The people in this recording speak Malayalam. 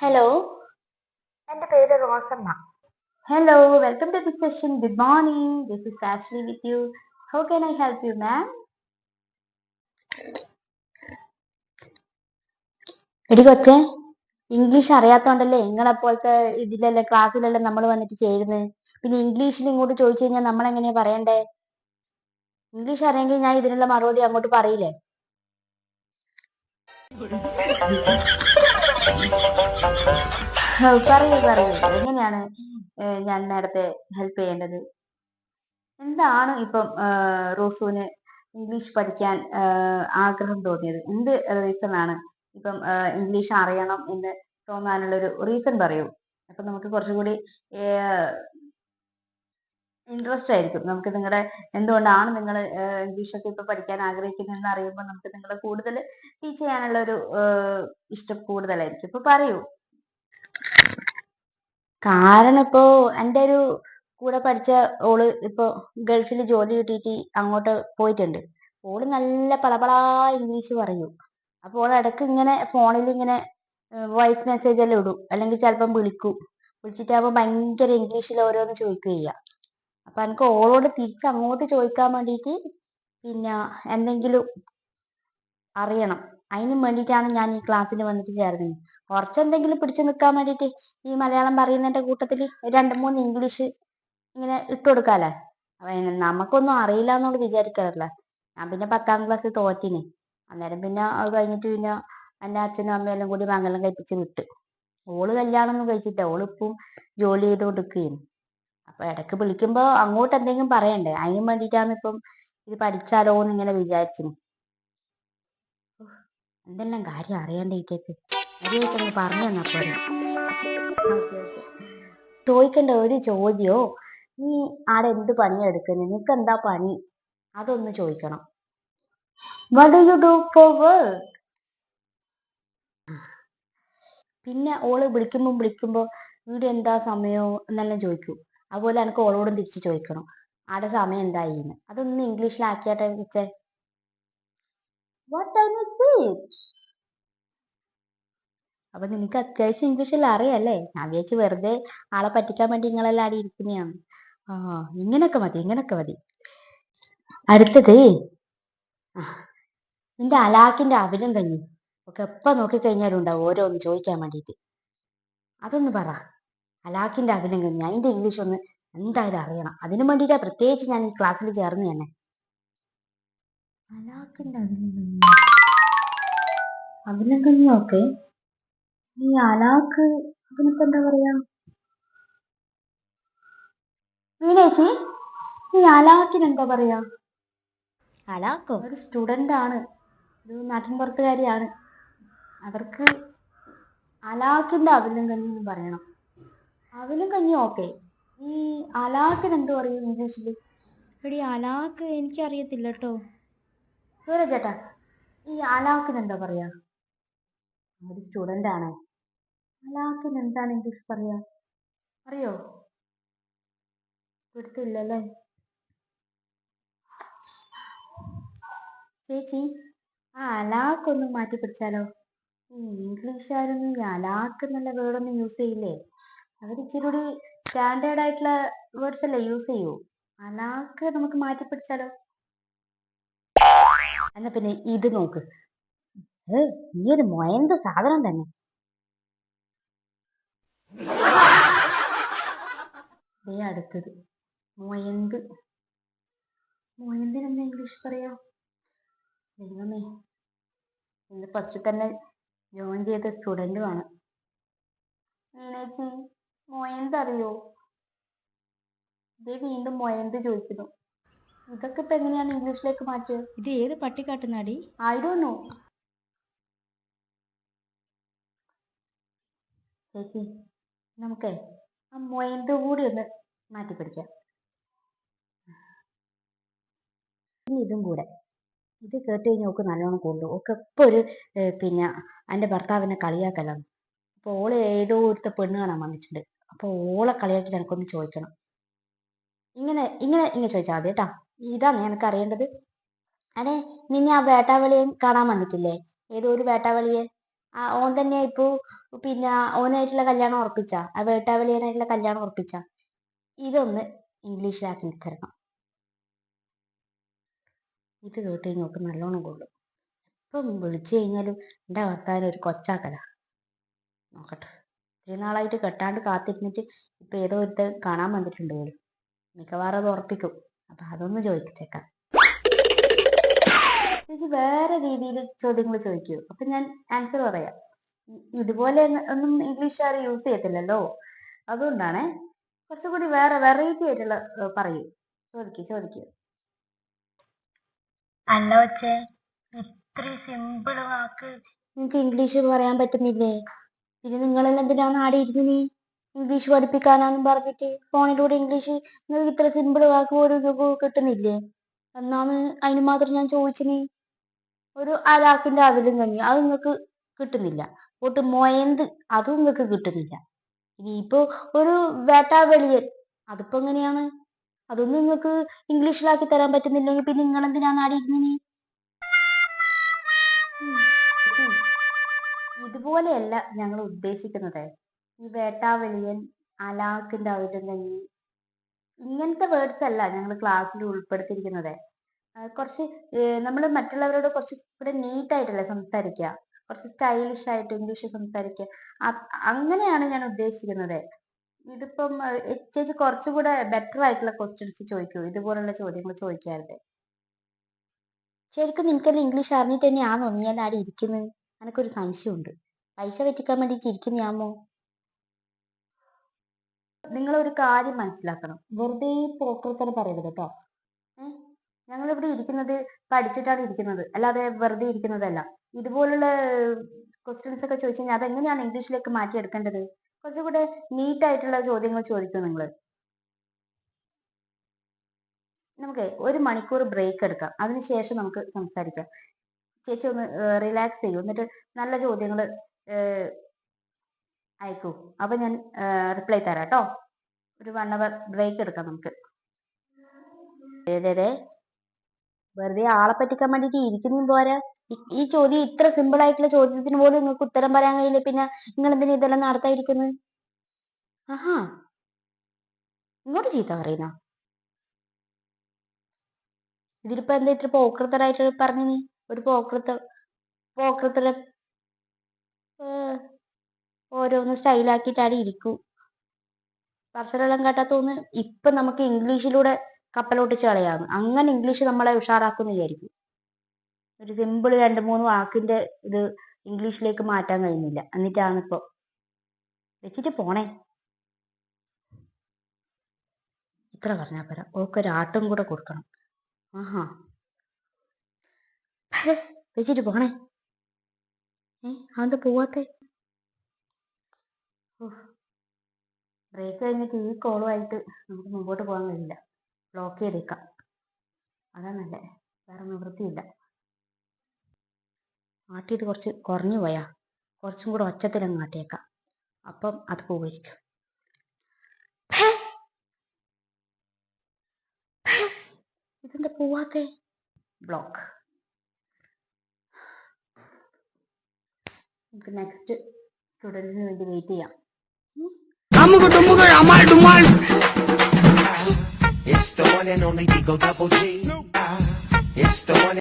ഹലോ എന്റെ പേര് Rosamma. Hello welcome to the session good morning this is Ashley with you how can I help you ma'am എടി കൊച്ചെ ഇംഗ്ലീഷ് അറിയാത്തോണ്ടല്ലേ നിങ്ങളെ പോലത്തെ ഇതിലല്ലേ ക്ലാസ്സിലല്ലേ നമ്മൾ വന്നിട്ട് ചേരുന്നത് പിന്നെ ഇംഗ്ലീഷിൽ ഇങ്ങോട്ട് ചോദിച്ചു കഴിഞ്ഞാൽ നമ്മൾ എങ്ങനെയാ പറയണ്ടേ? ഇംഗ്ലീഷ് അറിയെങ്കിൽ ഞാൻ ഇതിനുള്ള മറുപടി അങ്ങോട്ട് പറയില്ലേ? പറയൂ പറയൂ. എങ്ങനെയാണ് ഞാൻ നേരത്തെ ഹെൽപ്പ് ചെയ്യേണ്ടത്? എന്താണ് ഇപ്പം റോസുവിന് ഇംഗ്ലീഷ് പഠിക്കാൻ ആഗ്രഹം തോന്നിയത്? എന്ത് റീസൺ ആണ് ഇപ്പം ഇംഗ്ലീഷ് അറിയണം എന്ന് തോന്നാനുള്ള ഒരു റീസൺ പറയൂ. അപ്പൊ നമുക്ക് കുറച്ചും കൂടി ഇൻട്രസ്റ്റ് ആയിരിക്കും. നമുക്ക് നിങ്ങളുടെ എന്തുകൊണ്ടാണ് നിങ്ങൾ ഇംഗ്ലീഷൊക്കെ ഇപ്പൊ പഠിക്കാൻ ആഗ്രഹിക്കുന്നതെന്ന് അറിയുമ്പോൾ നമുക്ക് നിങ്ങളെ കൂടുതൽ ടീച്ച് ചെയ്യാനുള്ള ഒരു ഇഷ്ടം കൂടുതലായിരിക്കും. ഇപ്പൊ പറയൂ. കാരണം ഇപ്പോ എന്റെ ഒരു കൂടെ പഠിച്ച ഓൾ ഇപ്പോ ഗൾഫിൽ ജോലി കിട്ടിയിട്ട് അങ്ങോട്ട് പോയിട്ടുണ്ട്. ഓൾ നല്ല പളപളാ ഇംഗ്ലീഷ് പറയും. അപ്പോൾ ഓൾ ഇടയ്ക്ക് ഇങ്ങനെ ഫോണിൽ ഇങ്ങനെ വോയിസ് മെസ്സേജ് എല്ലാം ഇടും. അല്ലെങ്കിൽ ചിലപ്പം വിളിക്കും. വിളിച്ചിട്ടാകുമ്പോൾ ഭയങ്കര ഇംഗ്ലീഷിൽ ഓരോന്ന് ചോദിക്കുക ചെയ്യുക അപ്പൊ എനിക്ക് ഓളോട് തിരിച്ച് അങ്ങോട്ട് ചോദിക്കാൻ വേണ്ടിയിട്ട് പിന്നെ എന്തെങ്കിലും അറിയണം. അതിന് വേണ്ടിയിട്ടാണ് ഞാൻ ഈ ക്ലാസ്സിന് വന്നിട്ട് ചേർന്നത്. കുറച്ചെന്തെങ്കിലും പിടിച്ചു നിൽക്കാൻ വേണ്ടിയിട്ട് ഈ മലയാളം പറയുന്നതിന്റെ കൂട്ടത്തിൽ രണ്ട് മൂന്ന് ഇംഗ്ലീഷ് ഇങ്ങനെ ഇട്ട് കൊടുക്കാല്ലേ? അപ്പൊ നമുക്കൊന്നും അറിയില്ല എന്നോട് വിചാരിക്കാറില്ല. ഞാൻ പിന്നെ പത്താം ക്ലാസ് തോറ്റിന്. അന്നേരം പിന്നെ അത് കഴിഞ്ഞിട്ട് പിന്നെ എന്റെ അച്ഛനും അമ്മയെല്ലാം കൂടി മംഗലം കഴിപ്പിച്ച് വിട്ട്. ഓൾ കല്യാണം ഒന്നും കഴിച്ചില്ല ഓളിപ്പം ജോലി ചെയ്തുകൊണ്ടിരിക്കുകയാണ് അപ്പൊ ഇടയ്ക്ക് വിളിക്കുമ്പോ അങ്ങോട്ട് എന്തെങ്കിലും പറയണ്ടേ? അതിനും വേണ്ടിയിട്ടാണ് ഇപ്പം ഇത് പഠിച്ചാലോ എന്ന് ഇങ്ങനെ വിചാരിച്ചിന്. എന്തെല്ലാം കാര്യം അറിയാണ്ടേക്ക് മര്യാദയ്ക്ക് പറഞ്ഞു തന്നാ പോരെ. ചോദിക്കേണ്ട ഒരു ചോദ്യോ? നീ ആടെ എന്ത് പണിയാ എടുക്കുന്നത് നിനക്ക് എന്താ പണി? അതൊന്ന് ചോദിക്കണം. What do you do for work പിന്നെ ഓൾ വിളിക്കുമ്പോൾ വിളിക്കുമ്പോൾ വീട് എന്താ സമയോ? എന്നെല്ലാം ചോദിക്കും. അതുപോലെ എനിക്ക് ഓളോടും തിരിച്ചു ചോദിക്കണം ആടെ സമയം എന്തായിന്ന്? അതൊന്ന് ഇംഗ്ലീഷിലാക്കിയാട്ടെ ആക്കിയാട്ടെ വാട്ട് അപ്പൊ നിനക്ക് അത്യാവശ്യം ഇംഗ്ലീഷിൽ അറിയാല്ലേ? ഞാൻ വിചാരിച്ചു വെറുതെ ആളെ പറ്റിക്കാൻ വേണ്ടി നിങ്ങളെല്ലാം ആടെ ഇരിക്കുന്നതാണ്. ആ ഇങ്ങനൊക്കെ മതി ഇങ്ങനൊക്കെ മതി. അടുത്തത് നിന്റെ അലാക്കിന്റെ അവിലും കഞ്ഞി ഒക്കെ എപ്പ നോക്കിക്കഴിഞ്ഞാലും ഉണ്ടാവും ഓരോന്ന് ചോദിക്കാൻ വേണ്ടിയിട്ട് അതൊന്ന് പറ. അലാക്കിന്റെ അഭിനയം ഞാൻ അതിന്റെ ഇംഗ്ലീഷ് ഒന്ന് എന്തായാലും അറിയണം. അതിനു വേണ്ടിയിട്ടാ പ്രത്യേകിച്ച് ഞാൻ ഈ ക്ലാസ്സിൽ ചേർന്ന് തന്നെ. അലാക്കിന്റെ കഞ്ഞി ഓക്കെ ഈ അലാക്ക് അതിനൊക്കെ എന്താ പറയാ? വീണേച്ചി ഈ അലാക്കിന് എന്താ പറയാ? അലാക്കോ? ഒരു സ്റ്റുഡന്റ് ആണ്. ഒരു നാട്ടിൻപുറത്തുകാരിയാണ്. അവർക്ക് അലാക്കിന്റെ അഭിനന്ദനം എന്ന് പറയണം. അവിലും കഞ്ഞി ഓക്കെ ഈ അലാക്കിന് എന്ത് പറയും ഇംഗ്ലീഷിൽ എടി അലാക്ക് എനിക്കറിയത്തില്ല കേട്ടോ സൂരജ് ചേട്ടാ ഈ അലാക്കിന് എന്താ പറയാ? ഒരു സ്റ്റുഡന്റ് ആണ്. അലാക്കിന് എന്താണ് ഇംഗ്ലീഷ് പറയാ? അറിയോ? പിടുത്തില്ലല്ലേ ചേച്ചി ആ അലാക്കൊന്ന് മാറ്റി പിടിച്ചാലോ ഈ ഇംഗ്ലീഷുകാരൊന്നും ഈ അലാക്ക് എന്നുള്ള വേർഡൊന്നും യൂസ് ചെയ്യില്ലേ? അവർ ഇച്ചിരി കൂടി സ്റ്റാൻഡേർഡ് ആയിട്ടുള്ള വേർഡ്സ് അല്ലേ യൂസ് ചെയ്യൂ. അനാക്ക് നമുക്ക് മാറ്റി പിടിച്ചാലോ? എന്നാ പിന്നെ ഇത് നോക്ക്. ഈ ഒരു മൊയന്ത് സാധനം തന്നെ. ദേ അടുത്തത്. മൊയന്ത്. മൊയന്തിന് എന്താ ഇംഗ്ലീഷ് പറയാ? ദൈവമേ. ഇന്ന് ഫസ്റ്റ് തന്നെ ജോയിൻ ചെയ്ത സ്റ്റുഡന്റുമാണ് ചേച്ചി? മൊയന്ത് അറിയോ ഇതേ വീണ്ടും മൊയന്ത് ചോദിക്കുന്നു. ഇതൊക്കെ ഇപ്പൊ എങ്ങനെയാണ് ഇംഗ്ലീഷിലേക്ക് മാറ്റുക ഇത് ഏത് പട്ടിക്കാട്ടുന്നാടി ഐ ഡോ നോ ചേച്ചി നമുക്കേ ആ മൊയന്ത് കൂടി ഒന്ന് മാറ്റി പിടിക്കാം. ഇനി ഇതും കൂടെ. ഇത് കേട്ട് കഴിഞ്ഞാൽ ഒക്കെ നല്ലോണം കൊണ്ടു ഒക്കെ ഇപ്പൊ ഒരു പിന്നെ എന്റെ ഭർത്താവിനെ കളിയാക്കലാണ്. അപ്പോൾ ഓൾ ഏതോ ഒരുത്ത പെണ്ണ് കാണാൻ വന്നിട്ടുണ്ട്. അപ്പോൾ ഓളെ കളിയാക്കി എനിക്കൊന്ന് ചോദിക്കണം ഇങ്ങനെ ഇങ്ങനെ ഇങ്ങനെ ചോദിച്ചാൽ മതി കേട്ടാ ഇതാണ് എനിക്ക് അറിയേണ്ടത്. അതെ നിന്നെ ആ വേട്ടാവളിയെ കാണാൻ വന്നിട്ടില്ലേ? ഏതോ ഒരു വേട്ടാവളിയെ. ആ ഓൻ തന്നെ ഇപ്പോ പിന്നെ ഓനായിട്ടുള്ള കല്യാണം ഉറപ്പിച്ച? ആ വേട്ടാവളിയനായിട്ടുള്ള കല്യാണം ഉറപ്പിച്ച? ഇതൊന്ന് ഇംഗ്ലീഷിലാക്കി തരണം ഇത് കേട്ട് കഴിഞ്ഞോക്ക് നല്ലോണം കൊള്ളും. ഇപ്പം വിളിച്ചു കഴിഞ്ഞാലും എന്റെ വർത്താനം? ഒരു കൊച്ചാക്കല നോക്കട്ടെ. ഇത്രയും നാളായിട്ട് കെട്ടാണ്ട് കാത്തിരുന്നിട്ട് ഇപ്പൊ ഏതോ ഒരുത്ത കാണാൻ വന്നിട്ടുണ്ട് പോലും മിക്കവാറും അത് ഉറപ്പിക്കും. അപ്പൊ അതൊന്ന് ചോദിച്ചേക്കാം. ചേച്ചി വേറെ രീതിയിൽ ചോദ്യങ്ങൾ ചോദിക്കൂ. അപ്പൊ ഞാൻ ആൻസർ പറയാം. ഇതുപോലെ ഒന്നും- ഇംഗ്ലീഷ് ഇംഗ്ലീഷുകാർ യൂസ് ചെയ്യത്തില്ലല്ലോ? അതുകൊണ്ടാണ് കുറച്ചുകൂടി വേറെ വെറൈറ്റി ആയിട്ടുള്ള പറയൂ. ചോദിക്കൂ ചോദിക്കൂ. അല്ല ഇത്ര സിമ്പിൾ വാക്ക്. നിങ്ങൾക്ക് ഇംഗ്ലീഷ് പറയാൻ പറ്റുന്നില്ലേ? പിന്നെ നിങ്ങളെല്ലാം എന്തിനാണ് ആടെ ഇരുന്ന് ഇംഗ്ലീഷ് പഠിപ്പിക്കാനാന്നും പറഞ്ഞിട്ട് ഫോണിലൂടെ ഇംഗ്ലീഷ് നിങ്ങൾക്ക് ഇത്ര സിമ്പിൾ വാക്ക് പോലും കിട്ടുന്നില്ലേ? എന്നാണ് അതിന് മാത്രം ഞാൻ ചോദിച്ചിന് ഒരു അലാക്കിന്റെ അവലും കഞ്ഞി അത് നിങ്ങൾക്ക് കിട്ടുന്നില്ല. ഒട്ട് മൊയന്ത് അതും നിങ്ങൾക്ക് കിട്ടുന്നില്ല. ഇനിയിപ്പോ ഒരു വേട്ടാവെളിയൻ അതിപ്പോ എങ്ങനെയാണ്? അതൊന്നും നിങ്ങൾക്ക് ഇംഗ്ലീഷിലാക്കി തരാൻ പറ്റുന്നില്ലെങ്കിൽ പിന്നെ നിങ്ങൾ എന്തിനാണ് ആടെ ഇരുന്നിനി ഇതുപോലെയല്ല ഞങ്ങൾ ഉദ്ദേശിക്കുന്നത്. ഈ വേട്ടാവെളിയൻ അവിടെ കഞ്ഞി ഇങ്ങനത്തെ വേർഡ്സ് അല്ല ഞങ്ങൾ ക്ലാസ്സിൽ ഉൾപ്പെടുത്തിയിരിക്കുന്നത്. കുറച്ച് നമ്മൾ മറ്റുള്ളവരോട് കുറച്ച് കൂടെ നീറ്റ് ആയിട്ടല്ലേ സംസാരിക്കുക കുറച്ച് സ്റ്റൈലിഷ് ആയിട്ട് ഇംഗ്ലീഷ് സംസാരിക്കുക അങ്ങനെയാണ് ഞാൻ ഉദ്ദേശിക്കുന്നത്. ഇതിപ്പം ചേച്ചി കുറച്ചുകൂടെ ബെറ്റർ ആയിട്ടുള്ള ക്വസ്റ്റ്യൻസ് ചോദിക്കൂ. ഇതുപോലുള്ള ചോദ്യങ്ങൾ ചോദിക്കാറുണ്ട്. ശരിക്കും നിനക്കെല്ലാം ഇംഗ്ലീഷ് അറിഞ്ഞിട്ട് തന്നെയാണോ നീ എല്ലാം അവിടെ ഇരിക്കുന്നത് എനിക്കൊരു സംശയമുണ്ട്. പൈസ പറ്റിക്കാൻ വേണ്ടിയിട്ട് ഇരിക്കുന്നയാമോ നിങ്ങൾ ഒരു കാര്യം മനസ്സിലാക്കണം. വെറുതെ പോക്കർത്തരം പറയരുത് കേട്ടോ ഞങ്ങൾ ഇവിടെ ഇരിക്കുന്നത് പഠിച്ചിട്ടാണ് ഇരിക്കുന്നത്. അല്ലാതെ വെറുതെ ഇരിക്കുന്നതല്ല. ഇതുപോലുള്ള ക്വസ്റ്റ്യൻസ് ഒക്കെ ചോദിച്ചു കഴിഞ്ഞാൽ അതെങ്ങനെയാണ് ഇംഗ്ലീഷിലേക്ക് മാറ്റിയെടുക്കേണ്ടത്? കുറച്ചുകൂടെ നീറ്റ് ആയിട്ടുള്ള ചോദ്യങ്ങൾ ചോദിക്കും നിങ്ങൾ നമുക്ക് ഒരു മണിക്കൂർ ബ്രേക്ക് എടുക്കാം. അതിനുശേഷം നമുക്ക് സംസാരിക്കാം. ചേച്ചി ഒന്ന് റിലാക്സ് ചെയ്യൂ. എന്നിട്ട് നല്ല ചോദ്യങ്ങൾ അയക്കൂ. അപ്പൊ ഞാൻ റിപ്ലൈ തരാം കേട്ടോ. ഒരു വൺ അവർ ബ്രേക്ക് എടുക്കാം നമുക്ക്. അതെ വെറുതെ ആളെ പറ്റിക്കാൻ വേണ്ടിട്ട് ഇരിക്കുന്നതും പോരാ. ഈ- ചോദ്യം ഇത്ര സിമ്പിൾ ആയിട്ടുള്ള ചോദ്യത്തിന് പോലും നിങ്ങൾക്ക് ഉത്തരം പറയാൻ കഴിയില്ല. പിന്നെ നിങ്ങൾ എന്തിനാ ഇതെല്ലാം നടത്താതിരിക്കുന്നത് ആഹാ. ഇങ്ങോട്ട് ചീത്ത പറയുന്ന? ഇതിലിപ്പോ എന്താ ഇത്ര പോക്രത്തരായിട്ട് പറഞ്ഞു നീ? ഒരു പോക്രത്ത പോക്കൃത്തരം ഓരോന്ന് സ്റ്റൈലാക്കിയിട്ട് അവിടെ ഇരിക്കൂ. അക്ഷരമെല്ലാം കേട്ടാ തോന്നുന്നു ഇപ്പൊ നമുക്ക് ഇംഗ്ലീഷിലൂടെ കപ്പലോട്ടിച്ച് കളയാന്ന്. അങ്ങനെ ഇംഗ്ലീഷ് നമ്മളെ ഉഷാറാക്കുമെന്ന് വിചാരിക്കും. ഒരു സിമ്പിൾ രണ്ട് മൂന്ന് വാക്കിന്റെ ഇത് ഇംഗ്ലീഷിലേക്ക് മാറ്റാൻ കഴിയുന്നില്ല. എന്നിട്ടാണ് ഇപ്പൊ വെച്ചിട്ട് പോണേ. ഇത്ര പറഞ്ഞാൽ പോരാ. ഓക്കൊരു ആട്ടും കൂടെ കൊടുക്കണം. ആഹാ. വെച്ചിട്ട് പോണേ. ഏ അതെന്താ പോവാത്തെ? ബ്രേക്ക് കഴിഞ്ഞിട്ട് ഈ കോളുമായിട്ട് നമുക്ക് മുമ്പോട്ട് പോകാൻ കഴിയില്ല. ബ്ലോക്ക് ചെയ്തേക്കാം. അതാ നല്ലേ. വേറെ നിവൃത്തിയില്ല. ആട്ടിയത് കുറച്ച് കുറഞ്ഞു പോയാ. കുറച്ചും കൂടെ ഒച്ചത്തിലങ്ങ് ആട്ടിയേക്കാം അപ്പം അത് പോവായിരിക്കും! ഇതെന്താ പോവാത്തെ? ബ്ലോക്ക് നമുക്ക് നെക്സ്റ്റ് സ്റ്റുഡൻസിന് വേണ്ടി വെയിറ്റ് ചെയ്യാം നമുക്ക് It's the one and only Eagle Double G. It's the one.